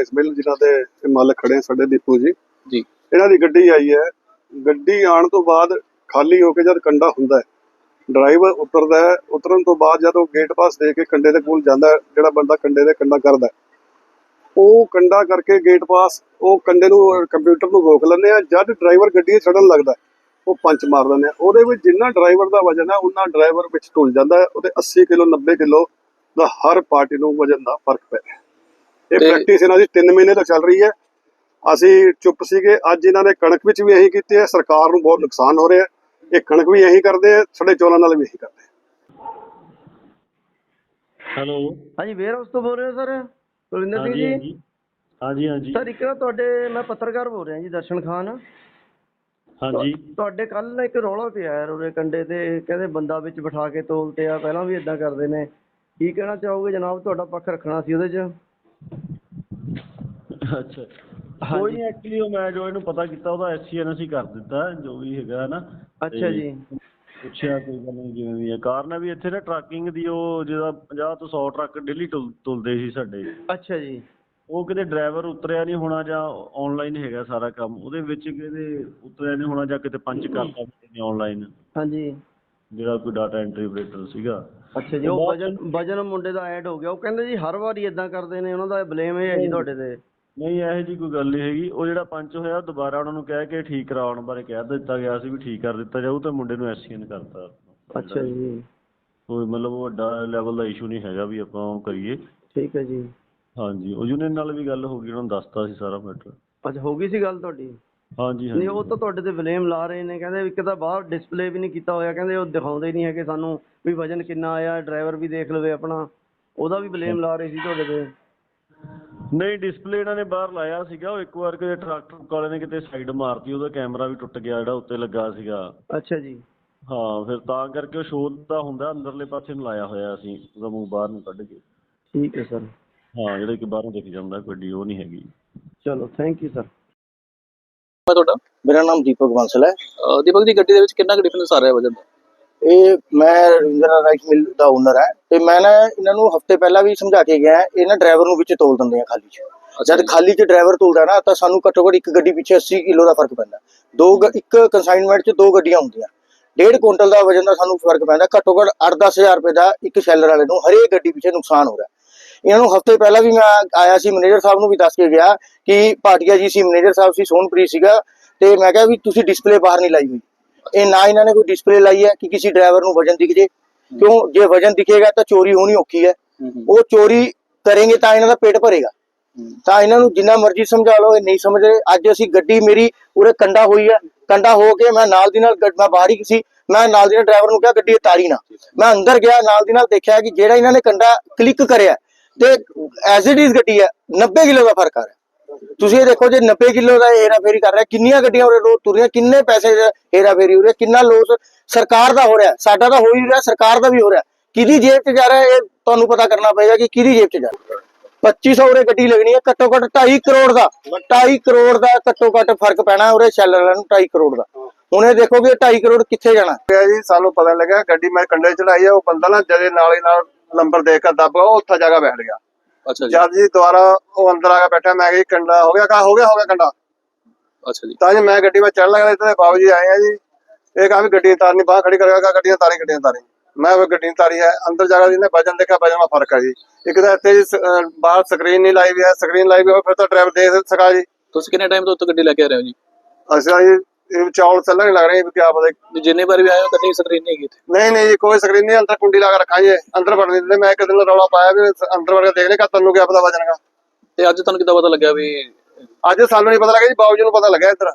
ਇਸ ਮਿਲ ਜਿਨ੍ਹਾਂ ਦੇ ਮਾਲਕ ਖੜੇ ਸਾਡੇ ਦੀਪੂ ਜੀ। ਜੀ। ਇਹਨਾਂ ਦੀ ਗੱਡੀ ਆਈ ਹੈ। ਗੱਡੀ ਆਉਣ ਤੋਂ ਬਾਅਦ ਖਾਲੀ ਹੋ ਕੇ ਜਦ ਕੰਡਾ ਹੁੰਦਾ ਹੈ ਡਰਾਈਵਰ ਉਤਰਦਾ ਹੈ। ਉਤਰਨ ਤੋਂ ਬਾਅਦ ਜਦੋਂ ਗੇਟ ਪਾਸ ਦੇ ਕੇ ਕੰਡੇ ਦੇ ਕੋਲ ਜਾਂਦਾ ਜਿਹੜਾ ਬੰਦਾ ਕੰਡੇ ਦੇ ਕੰਡਾ ਕਰਦਾ ਉਹ ਕੰਡਾ ਕਰਕੇ ਗੇਟ ਪਾਸ ਉਹ ਕੰਡੇ ਨੂੰ ਕੰਪਿਊਟਰ ਨੂੰ ਰੋਕ ਲੈਂਦੇ ਆ ਜਦ ਡਰਾਈਵਰ ਗੱਡੀ ਛੱਡਣ ਲੱਗਦਾ ਉਹ ਪੰਚ ਮਾਰ ਦਿੰਦੇ ਆ ਉਹਦੇ ਵਿੱਚ ਜਿੰਨਾ ਡਰਾਈਵਰ ਦਾ ਵਜਨ ਹੈ ਉਹਨਾਂ ਡਰਾਈਵਰ ਵਿੱਚ ਢੁੱਲ ਜਾਂਦਾ ਹੈ। ਉਹਦੇ 80 ਕਿਲੋ 90 ਕਿਲੋ ਦਾ ਹਰ ਪਾਰਟੀ ਨੂੰ ਵਜਨ ਦਾ ਫ਼ਰਕ ਪੈ ਰਿਹਾ ਇਹ ਪ੍ਰੈਕਟਿਸ ਇਹਨਾਂ ਦੀ 3 ਮਹੀਨੇ ਤੋਂ ਚੱਲ ਰਹੀ ਹੈ। ਅਸੀਂ ਚੁੱਪ ਸੀਗੇ। ਅੱਜ ਇਹਨਾਂ ਨੇ ਕਣਕ ਵਿੱਚ ਵੀ ਇਹੀ ਕੀਤੀ ਹੈ। ਸਰਕਾਰ ਨੂੰ ਬਹੁਤ ਨੁਕਸਾਨ ਹੋ ਰਿਹਾ ਹੈ। ਇਹ ਕਣਕ ਵੀ ਇਹੀ ਕਰਦੇ ਆ ਸਾਡੇ ਚੌਲਾਂ ਨਾਲ ਵੀ ਇਹੀ ਕਰਦੇ ਆ ਹੈਲੋ। ਹਾਂਜੀ ਵੇਅਰ ਹਾਊਸ ਤੋਂ ਬੋਲ ਰਹੇ ਹੋ ਸਰ? ਕੁਲਵਿੰਦਰ ਸਿੰਘ ਜੀ? ਹਾਂਜੀ। ਹਾਂਜੀ ਹਾਂਜੀ। ਸਰ ਇੱਕ ਨਾ ਤੁਹਾਡੇ ਮੈਂ ਪੱਤਰਕਾਰ ਬੋਲ ਰਿਹਾ ਜੀ ਦਰਸ਼ਨ ਖਾਨ। ਹਾਂਜੀ। ਤੁਹਾਡੇ ਕੱਲ ਨਾ ਇੱਕ ਰੌਲਾ ਪਿਆ ਯਾਰ ਉਹਦੇ ਕੰਡੇ ਤੇ। ਕਹਿੰਦੇ ਬੰਦਾ ਵਿੱਚ ਬਿਠਾ ਕੇ ਤੋਲਤੇ ਆ। ਪਹਿਲਾਂ ਵੀ ਇਦਾਂ ਕਰਦੇ ਨੇ। ਕੀ ਕਹਿਣਾ ਚਾਹੋਗੇ ਜਨਾਬ? ਤੁਹਾਡਾ ਪੱਖ ਰੱਖਣਾ ਸੀ ਉਹਦੇ 'ਚ। ਅੱਛਾ। ਕੋਈ ਨਹੀਂ ਐਕਚੁਅਲੀ ਉਹ ਮੈਂ ਜੋ ਇਹਨੂੰ ਪਤਾ ਕੀਤਾ ਉਹਦਾ ਐਸਸੀਐਨ ਅਸੀਂ ਕਰ ਦਿੱਤਾ ਜੋ ਵੀ ਹੈਗਾ ਨਾ ਅੱਛਾ ਜੀ। ਪੁੱਛਿਆ ਕੋਈ ਗੱਲ ਨਹੀਂ ਜਿਵੇਂ ਵੀ ਹੈ। ਕਾਰਨ ਹੈ ਵੀ ਇੱਥੇ ਨਾ ਟਰੱਕਿੰਗ ਦੀ ਉਹ ਜਿਹਦਾ 50 ਤੋਂ 100 ਟਰੱਕ ਡੇਲੀ ਤੁਲਦੇ ਸੀ ਸਾਡੇ। ਅੱਛਾ ਜੀ। ਉਹ ਕਿਤੇ ਡਰਾਈਵਰ ਉਤਰਿਆ ਨਹੀਂ ਹੋਣਾ ਜਾਂ ਆਨਲਾਈਨ ਹੈਗਾ ਸਾਰਾ ਕੰਮ ਉਹਦੇ ਵਿੱਚ ਕਿਤੇ ਉਤਰਿਆ ਨਹੀਂ ਹੋਣਾ ਜਾਂ ਕਿਤੇ ਪੰਚ ਕਰਤਾ ਨੇ ਆਨਲਾਈਨ ਹਾਂਜੀ। ਜਿਹੜਾ ਕੋਈ ਡਾਟਾ ਐਂਟਰੀ ਆਪਰੇਟਰ ਸੀਗਾ। ਅੱਛਾ ਜੀ ਉਹ ਵਜਨ ਵਜਨ ਮੁੰਡੇ ਦਾ ਐਡ ਹੋ ਗਿਆ। ਉਹ ਕਹਿੰਦੇ ਜੀ ਹਰ ਵਾਰੀ ਇਦਾਂ ਕਰਦੇ ਨੇ ਉਹਨਾਂ ਦਾ ਬਲੇਮ ਇਹ ਹੈ ਜੀ ਤੁਹਾਡੇ ਤੇ। ਨਹੀਂ ਇਹੋ ਜੀ ਕੋਈ ਗੱਲ ਨਹੀਂ ਹੈਗੀ। ਉਹ ਜਿਹੜਾ ਪੰਚ ਹੋਇਆ ਦੁਬਾਰਾ ਉਹਨਾਂ ਨੂੰ ਕਹਿ ਕੇ ਠੀਕ ਕਰਾਉਣ ਬਾਰੇ ਕਹਿ ਦਿੱਤਾ ਗਿਆ ਸੀ ਵੀ ਠੀਕ ਕਰ ਦਿੱਤਾ ਜਾਊ ਤੇ ਮੁੰਡੇ ਨੂੰ ਐਸਸੀਐਨ ਕਰਤਾ। ਅੱਛਾ ਜੀ। ਕੋਈ ਮਤਲਬ ਉਹ ਵੱਡਾ ਲੈਵਲ ਦਾ ਇਸ਼ੂ ਨਹੀਂ ਹੈਗਾ ਵੀ ਆਪਾਂ ਉਹ ਕਰੀਏ। ਠੀਕ ਹੈ ਜੀ। ਹਾਂਜੀ ਉਹ ਯੂਨੀਅਨ ਨਾਲ ਵੀ ਗੱਲ ਹੋ ਗਈ ਉਹਨਾਂ ਨੂੰ ਦੱਸਤਾ ਸੀ ਸਾਰਾ ਮੈਟਰ ਅੱਛਾ ਹੋ ਗਈ ਸੀ ਗੱਲ ਤੁਹਾਡੀ? ਹਾਂਜੀ ਹਾਂਜੀ। ਨਹੀਂ ਉਹ ਤਾਂ ਤੁਹਾਡੇ ਤੇ ਬਲੇਮ ਲਾ ਰਹੇ ਨੇ ਕਹਿੰਦੇ ਇੱਕ ਤਾਂ ਬਾਹਰ ਡਿਸਪਲੇ ਵੀ ਨਹੀਂ ਕੀਤਾ ਹੋਇਆ ਕਹਿੰਦੇ ਉਹ ਦਿਖਾਉਂਦੇ ਨਹੀਂ ਹੈਗੇ ਸਾਨੂੰ ਵੀ ਵਜਨ ਕਿੰਨਾ ਆਇਆ ਡਰਾਈਵਰ ਵੀ ਦੇਖ ਲਵੇ ਆਪਣਾ। ਉਹਦਾ ਵੀ ਬਲੇਮ ਲਾ ਰਹੇ ਸੀ ਤੁਹਾਡੇ ਤੇ। ਨਹੀਂ ਡਿਸਪਲੇ ਇਹਨਾਂ ਨੇ ਬਾਹਰ ਲਾਇਆ ਸੀਗਾ। ਉਹ ਇੱਕ ਵਾਰ ਕਿਤੇ ਟਰੱਕ ਟਰੁੱਕ ਵਾਲੇ ਨੇ ਕਿਤੇ ਸਾਈਡ ਮਾਰਤੀ ਉਹਦਾ ਕੈਮਰਾ ਵੀ ਟੁੱਟ ਗਿਆ ਜਿਹੜਾ ਉੱਤੇ ਲੱਗਾ ਸੀਗਾ। ਅੱਛਾ ਜੀ। ਹਾਂ ਫਿਰ ਤਾਂ ਕਰਕੇ ਉਹ ਸ਼ੋਅ ਦਾ ਹੁੰਦਾ ਅੰਦਰਲੇ ਪਾਸੇ ਨੂੰ ਲਾਇਆ ਹੋਇਆ ਸੀ ਉਹਦਾ ਮੂੰਹ ਬਾਹਰ ਨੂੰ ਕੱਢ ਕੇ। ਠੀਕ ਹੈ ਸਰ। ਹਾਂ ਜਿਹੜਾ ਕਿ ਬਾਹਰੋਂ ਦਿਖ ਜਾਂਦਾ ਗੱਡੀ ਉਹ ਨਹੀਂ ਹੈਗੀ। ਚਲੋ ਥੈਂਕ ਯੂ ਸਰ ਮੈਂ ਤੁਹਾਡਾ। ਮੇਰਾ ਨਾਮ ਦੀਪਕ ਬੰਸਲ ਹੈ। ਅਹ ਦੀਪਕ ਜੀ ਗੱਡੀ ਦੇ ਵਿੱਚ ਕਿੰਨਾ ਕੁ ਡਿਫਰੈਂਸ ਆ ਰਿਹਾ ਵਜਨ ਦਾ? ਇਹ ਮੈਂ ਰਵਿੰਦਰ ਰਾਈਸ ਮਿਲ ਦਾ ਓਨਰ ਹੈ ਤੇ ਮੈਂ ਨਾ ਇਹਨਾਂ ਨੂੰ ਹਫ਼ਤੇ ਪਹਿਲਾਂ ਵੀ ਸਮਝਾ ਕੇ ਗਿਆ ਇਹ ਨਾ ਡਰਾਈਵਰ ਨੂੰ ਵਿੱਚ ਤੋਲ ਦਿੰਦੇ ਆ ਖਾਲੀ ਚ। ਜਦ ਖਾਲੀ ਚ ਡਰਾਈਵਰ ਤੋਲਦਾ ਨਾ ਤਾਂ ਸਾਨੂੰ ਘੱਟੋ ਘੱਟ ਇੱਕ ਗੱਡੀ ਪਿੱਛੇ 80 ਕਿਲੋ ਦਾ ਫ਼ਰਕ ਪੈਂਦਾ। ਦੋ ਇੱਕ ਕੰਸਾਈਨਮੈਂਟ ਚ ਦੋ ਗੱਡੀਆਂ ਹੁੰਦੀਆਂ। ਡੇਢ ਕੁਇੰਟਲ ਦਾ ਵਜਨ ਦਾ ਸਾਨੂੰ ਫ਼ਰਕ ਪੈਂਦਾ ਘੱਟੋ ਘੱਟ 8-10000 ਰੁਪਏ ਦਾ ਇੱਕ ਸ਼ੈਲਰ ਵਾਲੇ ਨੂੰ ਹਰੇਕ ਗੱਡੀ ਪਿੱਛੇ ਨੁਕਸਾਨ ਹੋ ਰਿਹਾ। ਇਹਨਾਂ ਨੂੰ ਹਫ਼ਤੇ ਪਹਿਲਾਂ ਵੀ ਮੈਂ ਆਇਆ ਸੀ ਮੈਨੇਜਰ ਸਾਹਿਬ ਨੂੰ ਵੀ ਦੱਸ ਕੇ ਗਿਆ ਕਿ ਭਾਟੀਆ ਜੀ ਸੀ ਮੈਨੇਜਰ ਸਾਹਿਬ ਸੀ ਸੋਨਪ੍ਰੀਤ ਸੀਗਾ ਤੇ ਮੈਂ ਕਿਹਾ ਵੀ ਤੁਸੀਂ ਡਿਸਪਲੇ ਬਾਹਰ ਨਹੀਂ ਲਾਈ ਹੋਈ। ਇਹ ਨਾ ਇਹਨਾਂ ਨੇ ਕੋਈ ਡਿਸਪਲੇ ਲਾਈ ਹੈ ਕਿ ਕਿਸੇ ਡਰਾਈਵਰ ਨੂੰ ਵਜਨ ਦਿਖ ਜੇ। ਕਿਉਂ? ਜੇ ਵਜਨ ਦਿਖੇਗਾ ਤਾਂ ਚੋਰੀ ਹੋਣੀ ਔਖੀ ਹੈ। ਉਹ ਚੋਰੀ ਕਰਨਗੇ ਤਾਂ ਇਹਨਾਂ ਦਾ ਪੇਟ ਭਰੇਗਾ। ਤਾਂ ਇਹਨਾਂ ਨੂੰ ਜਿੰਨਾ ਮਰਜ਼ੀ ਸਮਝਾ ਲਓ ਇਹ ਨਹੀਂ ਸਮਝ ਰਹੇ। ਅੱਜ ਅਸੀਂ ਗੱਡੀ ਮੇਰੀ ਉਰੇ ਕੰਡਾ ਹੋਈ ਹੈ। ਕੰਡਾ ਹੋ ਕੇ ਮੈਂ ਨਾਲ ਦੀ ਨਾਲ ਮੈਂ ਬਾਹਰ ਹੀ ਸੀ। ਮੈਂ ਨਾਲ ਦੀ ਨਾਲ ਡਰਾਈਵਰ ਨੂੰ ਕਿਹਾ ਗੱਡੀ ਉਤਾਰੀ ਨਾ। ਮੈਂ ਅੰਦਰ ਗਿਆ ਨਾਲ ਦੀ ਨਾਲ ਦੇਖਿਆ ਕਿ ਜਿਹੜਾ ਇਹਨਾਂ ਨੇ ਕੰਡਾ ਕਲਿੱਕ ਕਰਿਆ ਤੇ ਐਜ਼ ਇਟ ਇਜ਼ ਗੱਡੀ ਹੈ 90 ਕਿਲੋ ਦਾ ਫ਼ਰਕ ਆ ਰਿਹਾ। ਤੁਸੀਂ ਇਹ ਦੇਖੋ ਜੇ 90 ਕਿਲੋ ਦਾ ਹੇਰਾ ਫੇਰੀ ਕਰ ਰਿਹਾ, ਕਿੰਨੀਆਂ ਗੱਡੀਆਂ ਉਰੇ ਰੋਜ਼ ਤੁਰੀਆਂ ਕਿੰਨੇ ਪੈਸੇ ਦਾ ਫੇਰੀ ਹੋ ਰਿਹਾ, ਕਿੰਨਾ ਲੋਸ ਸਰਕਾਰ ਦਾ ਹੋ ਰਿਹਾ, ਸਾਡਾ ਤਾਂ ਹੋ ਹੀ ਰਿਹਾ, ਸਰਕਾਰ ਦਾ ਵੀ ਹੋ ਰਿਹਾ। ਕਿਹਦੀ ਜੇਬ 'ਚ ਜਾ ਰਿਹਾ, ਇਹ ਤੁਹਾਨੂੰ ਪਤਾ ਕਰਨਾ ਪਏਗਾ ਕਿ ਕਿਹਦੀ ਜੇਬ 'ਚ ਜਾ ਰਿਹਾ। 2500 ਉਰੇ ਗੱਡੀ ਲੱਗਣੀ ਹੈ, ਘੱਟੋ ਘੱਟ 2.5 ਕਰੋੜ ਦਾ 2.5 ਕਰੋੜ ਦਾ ਘੱਟੋ ਘੱਟ ਫ਼ਰਕ ਪੈਣਾ ਉਰੇ ਸ਼ੈਲਰ ਵਾਲਿਆਂ ਨੂੰ 2.5 ਕਰੋੜ ਦਾ। ਹੁਣ ਇਹ ਦੇਖੋ ਕਿ 2.5 ਕਰੋੜ ਕਿੱਥੇ ਜਾਣਾ। ਗਿਆ ਜੀ ਸਾਨੂੰ ਪਤਾ ਲੱਗਾ ਗੱਡੀ ਮੈਂ ਕੰਡੇ ਚੜਾਈ ਆ, ਉਹ ਬੰਦਾ ਨਾ ਜਦੇ ਨਾਲ ਹੀ ਨਾਲ ਨੰਬਰ ਦੇਖ ਕੇ ਦੱਬ ਗਿਆ, ਉਹ ਉੱਥੇ ਜਗ੍ਹਾ ਬੈਠ ਗਿਆ। ਅੱਛਾ ਜੀ। ਜਦ ਜੀ ਦੁਬਾਰਾ ਉਹ ਅੰਦਰ ਆ ਕੇ ਬੈਠਾ ਮੈਂ ਕਿਹਾ ਜੀ ਕੰਡਾ ਹੋ ਗਿਆ ਕਾ ਹੋ ਗਿਆ ਹੋ ਗਿਆ ਕੰਡਾ। ਅੱਛਾ ਜੀ। ਤਾਂ ਜੀ ਮੈਂ ਗੱਡੀ ਵਿੱਚ ਚੜ੍ਹਨ ਲੱਗਾ ਤੇ ਬਾਬੂ ਜੀ ਆਏ ਆ ਜੀ। ਇਹ ਕਹਾ ਵੀ ਗੱਡੀ ਤਾਰਨੀ ਬਾਹਰ ਖੜੀ ਕਰੇਗਾ ਗੱਡੀਆਂ ਤਾਰੀ ਗੱਡੀਆਂ ਤਾਰੀ ਮੈਂ ਉਹ ਗੱਡੀ ਤਾਰੀ ਹੈ ਅੰਦਰ ਜਾ ਕੇ ਜਿਹਨੇ ਵਜਨ ਦੇਖਿਆ ਵਜਨ ਦਾ ਫ਼ਰਕ ਹੈ ਜੀ। ਇੱਕ ਤਾਂ ਇੱਥੇ ਜੀ ਸ- ਅਹ ਬਾਹਰ ਸਕਰੀਨ ਨਹੀਂ ਲਾਈ ਵੀ ਹੈ ਸਕਰੀਨ ਲਾਈ ਵੀ ਹੋਵੇ ਫਿਰ ਤਾਂ ਡਰਾਈਵਰ ਦੇਖ ਸਕਾ ਜੀ। ਤੁਸੀਂ ਕਿੰਨੇ ਟਾਈਮ ਤੋਂ ਉੱਥੇ ਗੱਡੀ ਲੈ ਕੇ ਆ ਰਹੇ ਹੋ ਜੀ? ਅਸੀਂ ਤਾਂ ਜੀ ਚੌਲ ਚੱਲਣ ਲੱਗ ਰਹੇ ਕੀ ਪਤਾ ਜੀ ਜਿੰਨੇ ਵਾਰ ਵੀ ਆਏ ਹੋ ਸਕਰੀਨ ਨਹੀਂ ਇੱਥੇ ਨਹੀਂ ਨਹੀਂ ਜੀ ਕੋਈ ਸਕਰੀਨ ਨਹੀਂ ਅੰਦਰ ਕੁੰਡੀ ਲਾ ਕੇ ਰੱਖਾਂ ਜੀ ਅੰਦਰ ਵੜਨ ਨਹੀਂ ਦਿੰਦੇ। ਮੈਂ ਇੱਕ ਦਿਨ ਰੌਲਾ ਪਾਇਆ ਵੀ ਅੰਦਰ ਵੜ ਕੇ ਦੇਖ ਲੈ ਤੈਨੂੰ ਕੀ ਪਤਾ ਵਜਨ ਦਾ ਤੇ ਅੱਜ ਤੁਹਾਨੂੰ ਕਿੱਦਾਂ ਪਤਾ ਲੱਗਿਆ ਵੀ ਅੱਜ ਸਾਨੂੰ ਨਹੀਂ ਪਤਾ ਲੱਗਾ ਜੀ ਬਾਬੂ ਜੀ ਨੂੰ ਪਤਾ ਲੱਗਿਆ ਇੱਧਰ।